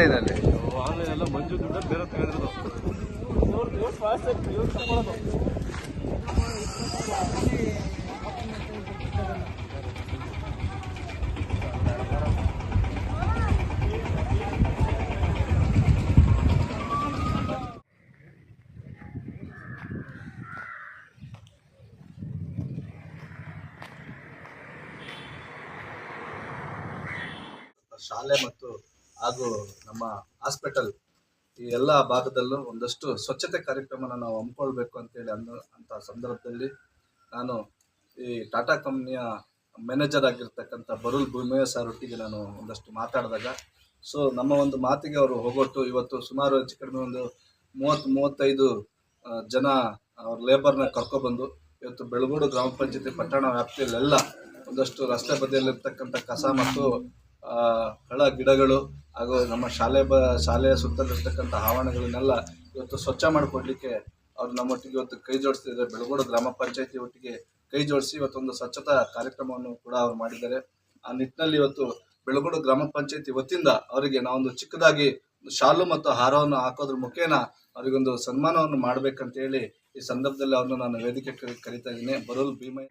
ಆನ್ಲೈನಲ್ಲಿ ಆನ್ಲೈನ್ ಎಲ್ಲ ಮಂಜು ದುಡ್ಡು ಬೇರೆ ತಗೊಂಡಿರೋದು ಶಾಲೆ ಮತ್ತು ಹಾಗೂ ನಮ್ಮ ಹಾಸ್ಪಿಟಲ್ ಈ ಎಲ್ಲ ಭಾಗದಲ್ಲೂ ಒಂದಷ್ಟು ಸ್ವಚ್ಛತೆ ಕಾರ್ಯಕ್ರಮನ ನಾವು ಹಮ್ಮಿಕೊಳ್ಬೇಕು ಅಂತೇಳಿ ಅನ್ನೋ ಅಂಥ ಸಂದರ್ಭದಲ್ಲಿ ನಾನು ಈ ಟಾಟಾ ಕಂಪ್ನಿಯ ಮ್ಯಾನೇಜರ್ ಆಗಿರ್ತಕ್ಕಂಥ ಬರುಲ್ ಭೂಮಿಯ ಸರ್ ಒಟ್ಟಿಗೆ ನಾನು ಒಂದಷ್ಟು ಮಾತಾಡಿದಾಗ. ಸೊ ನಮ್ಮ ಒಂದು ಮಾತಿಗೆ ಅವರು ಹೋಗೊಟ್ಟು ಇವತ್ತು ಸುಮಾರು ಹೆಚ್ಚು ಕಡಿಮೆ ಒಂದು ಮೂವತ್ತು, ಮೂವತ್ತೈದು ಜನ ಅವ್ರ ಲೇಬರ್ನ ಕರ್ಕೊಬಂದು ಇವತ್ತು ಬೆಳಗೋಡು ಗ್ರಾಮ ಪಂಚಾಯತಿ ಪಟ್ಟಣ ವ್ಯಾಪ್ತಿಯಲ್ಲೆಲ್ಲ ಒಂದಷ್ಟು ರಸ್ತೆ ಬದಿಯಲ್ಲಿರ್ತಕ್ಕಂಥ ಕಸ ಮತ್ತು ಹಳ ಗಿಡಗಳು ಹಾಗೂ ನಮ್ಮ ಶಾಲೆ ಬ, ಶಾಲೆಯ ಸುತ್ತಲಿರ್ತಕ್ಕಂಥ ಆವರಣಗಳನ್ನೆಲ್ಲ ಇವತ್ತು ಸ್ವಚ್ಛ ಮಾಡಿಕೊಡ್ಲಿಕ್ಕೆ ಅವ್ರು ನಮ್ಮೊಟ್ಟಿಗೆ ಇವತ್ತು ಕೈ ಜೋಡಿಸ್ತಿದ್ದಾರೆ. ಬೆಳಗೋಡು ಗ್ರಾಮ ಪಂಚಾಯತಿ ಒಟ್ಟಿಗೆ ಕೈ ಜೋಡಿಸಿ ಇವತ್ತೊಂದು ಸ್ವಚ್ಛತಾ ಕಾರ್ಯಕ್ರಮವನ್ನು ಕೂಡ ಅವ್ರು ಮಾಡಿದ್ದಾರೆ. ಆ ನಿಟ್ಟಿನಲ್ಲಿ ಇವತ್ತು ಬೆಳಗೋಡು ಗ್ರಾಮ ಪಂಚಾಯತಿ ವತಿಯಿಂದ ಅವರಿಗೆ ನಾವೊಂದು ಚಿಕ್ಕದಾಗಿ ಶಾಲು ಮತ್ತು ಹಾರವನ್ನು ಹಾಕೋದ್ರ ಮುಖೇನ ಅವರಿಗೊಂದು ಸನ್ಮಾನವನ್ನು ಮಾಡ್ಬೇಕಂತ ಹೇಳಿ ಈ ಸಂದರ್ಭದಲ್ಲಿ ಅವ್ರನ್ನ ನಾನು ವೇದಿಕೆ ಕರಿತಾ ಇದ್ದೀನಿ. ಬರೋಲ್ ಭೀಮಯ್ಯ.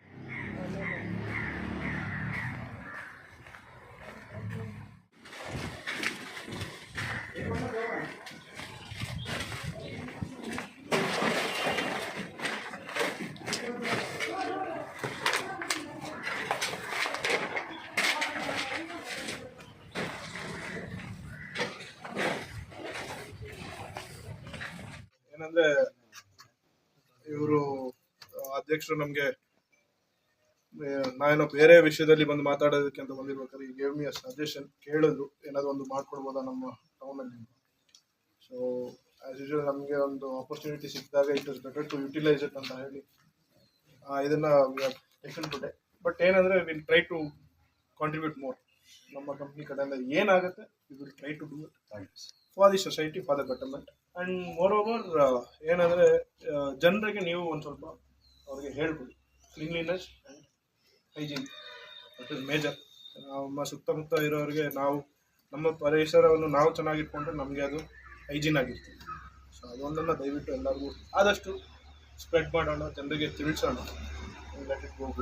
ಏನಂದ್ರೆ ಇವರು ಅಧ್ಯಕ್ಷರು ನಮ್ಗೆ ನಾನೇನೋ ನಾನು ಬೇರೆ ವಿಷಯದಲ್ಲಿ ಬಂದು ಮಾತಾಡೋದಕ್ಕೆ ಅಂತ ಬಂದಿರ್ಬೇಕಾದ್ರೆ ಈ ಗೇವ್ ಮಿ ಅ ಸಜೆಷನ್ ಕೇಳಿದ್ರು ಏನಾದ್ರು ಒಂದು ಮಾಡ್ಕೊಡ್ಬೋದಾ ನಮ್ಮ ಟೌನಲ್ಲಿ ಸೊ ಆಸ್ ಯೂಶುವಲ್ ನಮಗೆ ಒಂದು ಆಪರ್ಚುನಿಟಿ ಸಿಕ್ಕಿದಾಗ it is better to utilise it ಅಂತ ಹೇಳಿ ಇದನ್ನ ಟೆಕನ್ ಟುಡೇ ಬಟ್ ಏನಂದ್ರೆ will try to contribute more ನಮ್ಮ ಕಂಪ್ನಿ ಕಡೆಯಿಂದ ಏನಾಗುತ್ತೆ we will try to do it for the society for the betterment and moreover ಏನಂದರೆ ಜನರಿಗೆ ನೀವು ಒಂದು ಸ್ವಲ್ಪ ಅವ್ರಿಗೆ ಹೇಳ್ಬಿಡಿ cleanliness and hygiene that is major ನಮ್ಮ ಸುತ್ತಮುತ್ತ ಇರೋರಿಗೆ ನಾವು, ನಮ್ಮ ಪರಿಸರವನ್ನು ನಾವು ಚೆನ್ನಾಗಿಟ್ಕೊಂಡ್ರೆ ನಮಗೆ ಅದು ಹೈಜೀನ್ ಆಗಿರ್ತದೆ ಸೊ ಅದೊಂದನ್ನು ದಯವಿಟ್ಟು ಎಲ್ಲರಿಗೂ ಆದಷ್ಟು ಸ್ಪ್ರೆಡ್ ಮಾಡೋಣ, ಜನರಿಗೆ ತಿಳಿಸೋಣ. It good